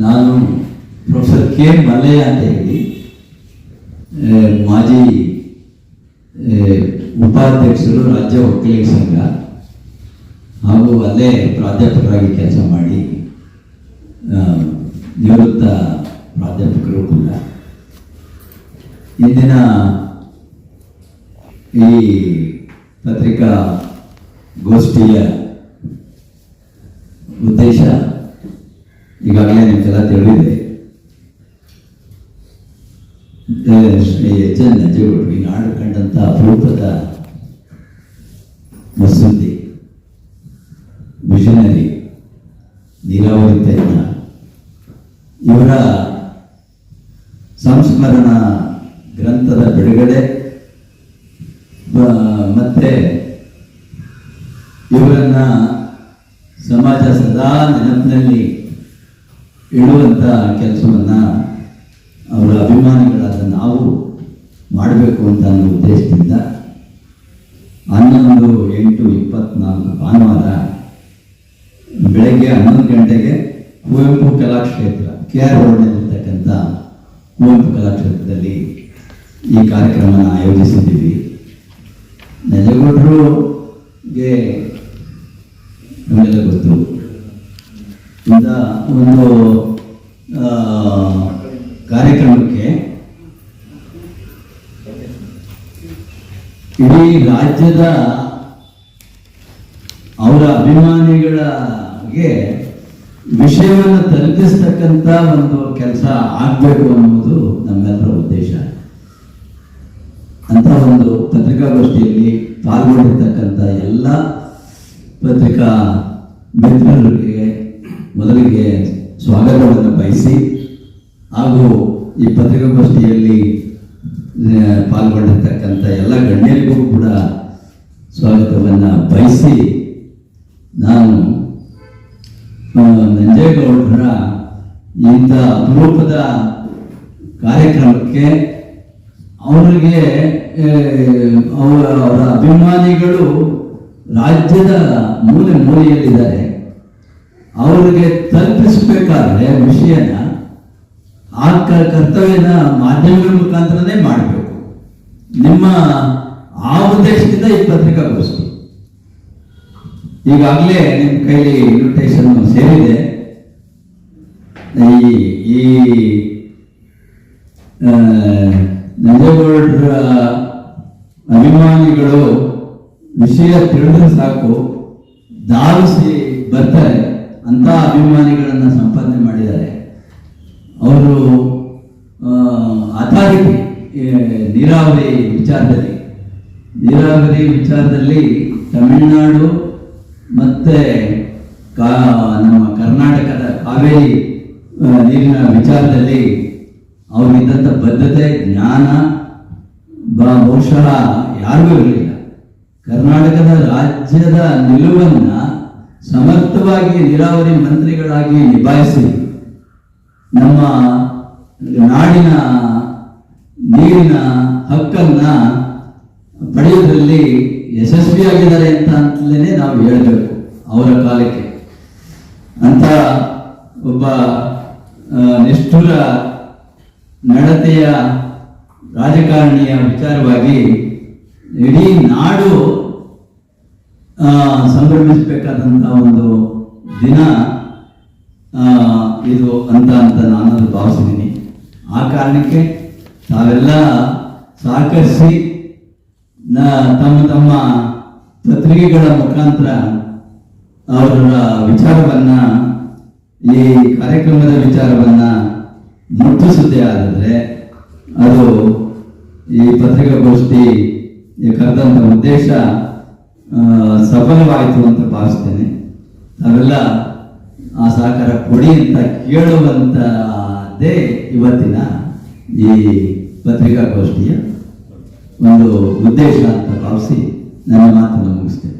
ನಾನು professor K Mallayya ಅಂತ ಹೇಳಿ ಮಾಜಿ ಉಪಾಧ್ಯಕ್ಷರು ರಾಜ್ಯ ವಕೀಲರ ಸಂಘ, ಹಾಗೂ ಅಲ್ಲೇ ಪ್ರಾಧ್ಯಾಪಕರಾಗಿ ಕೆಲಸ ಮಾಡಿ ನಿವೃತ್ತ ಪ್ರಾಧ್ಯಾಪಕರು ಕೂಡ. ಇಂದಿನ ಈ ಪತ್ರಿಕಾ ಗೋಷ್ಠಿಯ ಉದ್ದೇಶ ಈಗಾಗಲೇ ನಿಮಗೆಲ್ಲ ತಿಳಿದಿದೆ. ಶ್ರೀ ಎಚ್ ಎನ್ ನಂಜೇಗೌಡರು ಈ ನಾಡು ಕಂಡಂಥ ಅಪರೂಪದ ಮುಸ್ಸಂದಿ ವಿಷನರಿ, ನೀರಾವರಿ ತಜ್ಞ ಇವರ ಸಂಸ್ಮರಣ ಗ್ರಂಥದ ಬಿಡುಗಡೆ ಮತ್ತೆ ಇವರನ್ನ ಸಮಾಜ ಸದಾ ನೆನಪಿನಲ್ಲಿ ಇಡುವಂಥ ಕೆಲಸವನ್ನು ಅವರ ಅಭಿಮಾನಿಗಳಾದ ನಾವು ಮಾಡಬೇಕು ಅಂತ ಅನ್ನೋ ಉದ್ದೇಶದಿಂದ ಹನ್ನೊಂದು ಎಂಟು ಇಪ್ಪತ್ನಾಲ್ಕು ಭಾನುವಾರ ಬೆಳಗ್ಗೆ ಹನ್ನೊಂದು ಗಂಟೆಗೆ ಕುವೆಂಪು ಕಲಾಕ್ಷೇತ್ರ ಕೆ ಆರ್ ರೋಡ್ನಲ್ಲಿರ್ತಕ್ಕಂಥ ಕುವೆಂಪು ಕಲಾಕ್ಷೇತ್ರದಲ್ಲಿ ಈ ಕಾರ್ಯಕ್ರಮನ ಆಯೋಜಿಸಿದ್ದೀವಿ. ನಜಗೌಡರುಗೆ ನಮಗೆಲ್ಲ ಗೊತ್ತು. ಇಂಥ ಒಂದು ಕಾರ್ಯಕ್ರಮಕ್ಕೆ ಇಡೀ ರಾಜ್ಯದ ಅವರ ಅಭಿಮಾನಿಗಳಿಗೆ ವಿಷಯವನ್ನು ತಲುಪಿಸ್ತಕ್ಕಂಥ ಒಂದು ಕೆಲಸ ಆಗಬೇಕು ಅನ್ನೋದು ನಮ್ಮೆಲ್ಲರ ಉದ್ದೇಶ. ಅಂತ ಒಂದು ಪತ್ರಿಕಾಗೋಷ್ಠಿಯಲ್ಲಿ ಪಾಲ್ಗೊಂಡಿರ್ತಕ್ಕಂಥ ಎಲ್ಲ ಪತ್ರಿಕಾ ಮಿತ್ರರಿಗೆ ಮೊದಲಿಗೆ ಸ್ವಾಗತವನ್ನು ಬಯಸಿ, ಹಾಗೂ ಈ ಪತ್ರಿಕಾಗೋಷ್ಠಿಯಲ್ಲಿ ಪಾಲ್ಗೊಂಡಿರ್ತಕ್ಕಂಥ ಎಲ್ಲ ಗಣ್ಯರಿಗೂ ಕೂಡ ಸ್ವಾಗತವನ್ನು ಬಯಸಿ, ನಾನು ನಂಜೇಗೌಡರ ಇಂಥ ಅಪರೂಪದ ಕಾರ್ಯಕ್ರಮಕ್ಕೆ ಅವರಿಗೆ ಅವರ ಅವರ ಅಭಿಮಾನಿಗಳು ರಾಜ್ಯದ ಮೂಲೆ ಮೂಲೆಯಲ್ಲಿದ್ದಾರೆ. ಅವರಿಗೆ ತಲುಪಿಸಬೇಕಾದ್ರೆ ವಿಷಯನ ಆ ಕರ್ತವ್ಯನ ಮಾಧ್ಯಮಗಳ ಮುಖಾಂತರನೇ ಮಾಡಬೇಕು. ನಿಮ್ಮ ಆ ಉದ್ದೇಶದಿಂದ ಈ ಪತ್ರಿಕಾಗೋಷ್ಠಿ. ಈಗಾಗಲೇ ನಿಮ್ಮ ಕೈಲಿ ಇನ್ವಿಟೇಷನ್ ಸೇರಿದೆ. ಈ ಈ ನಂಜೇಗೌಡರ ಅಭಿಮಾನಿಗಳು ವಿಷಯ ತಿಳಿದ್ರೆ ಸಾಕು. ಧಾವಿಸಿ ಬರ್ತಾರೆ. ಅಂತ ಅಭಿಮಾನಿಗಳನ್ನ ಸಂಪಾದನೆ ಮಾಡಿದ್ದಾರೆ. ಅವರು ಅಥಾರಿಟಿ ನೀರಾವರಿ ವಿಚಾರದಲ್ಲಿ ನೀರಾವರಿ ವಿಚಾರದಲ್ಲಿ ತಮಿಳುನಾಡು ಮತ್ತೆ ಕಾ, ನಮ್ಮ ಕರ್ನಾಟಕದ ಕಾವೇರಿ ನೀರಿನ ವಿಚಾರದಲ್ಲಿ ಅವರಿದ್ದಂಥ ಬದ್ಧತೆ, ಜ್ಞಾನ ಬಹುಶಃ ಯಾರಿಗೂ ಇರಲಿಲ್ಲ. ಕರ್ನಾಟಕದ ರಾಜ್ಯದ ನಿಲುವನ್ನ ಸಮರ್ಥವಾಗಿ ನೀರಾವರಿ ಮಂತ್ರಿಗಳಾಗಿ ನಿಭಾಯಿಸಿ ನಮ್ಮ ನಾಡಿನ ನೀರಿನ ಹಕ್ಕನ್ನ ಪಡೆಯುವುದರಲ್ಲಿ ಯಶಸ್ವಿಯಾಗಿದ್ದಾರೆ ಅಂತ ಅಂತಲೇ ನಾವು ಹೇಳಬೇಕು ಅವರ ಕಾಲಕ್ಕೆ. ಅಂತ ಒಬ್ಬ ನಿಷ್ಠುರ ನಡತೆಯ ರಾಜಕಾರಣಿಯ ವಿಚಾರವಾಗಿ ಇಡೀ ನಾಡು ಸಂಭ್ರಮಿಸಬೇಕಾದಂಥ ಒಂದು ದಿನ ಇದು ಅಂತ ಅಂತ ನಾನು ಭಾವಿಸಿದ್ದೀನಿ. ಆ ಕಾರಣಕ್ಕೆ ತಾವೆಲ್ಲ ಸಹಕರಿಸಿ ತಮ್ಮ ತಮ್ಮ ಪತ್ರಿಕೆಗಳ ಮುಖಾಂತರ ಅವರ ವಿಚಾರವನ್ನ, ಈ ಕಾರ್ಯಕ್ರಮದ ವಿಚಾರವನ್ನ ಮುಟ್ಟಿಸುತ್ತೆ ಆದರೆ ಅದು ಈ ಪತ್ರಿಕಾಗೋಷ್ಠಿ ಕರೆದಂಥ ಉದ್ದೇಶ ಸಫಲವಾಯಿತು ಅಂತ ಭಾವಿಸ್ತೇನೆ. ನಾವೆಲ್ಲ ಆ ಸಹಕಾರ ಕೊಡಿ ಅಂತ ಕೇಳುವಂತದೇ ಇವತ್ತಿನ ಈ ಪತ್ರಿಕಾಗೋಷ್ಠಿಯ ಒಂದು ಉದ್ದೇಶ ಅಂತ ಭಾವಿಸಿ ನನ್ನ ಮಾತನ್ನು ಮುಗಿಸ್ತೇನೆ.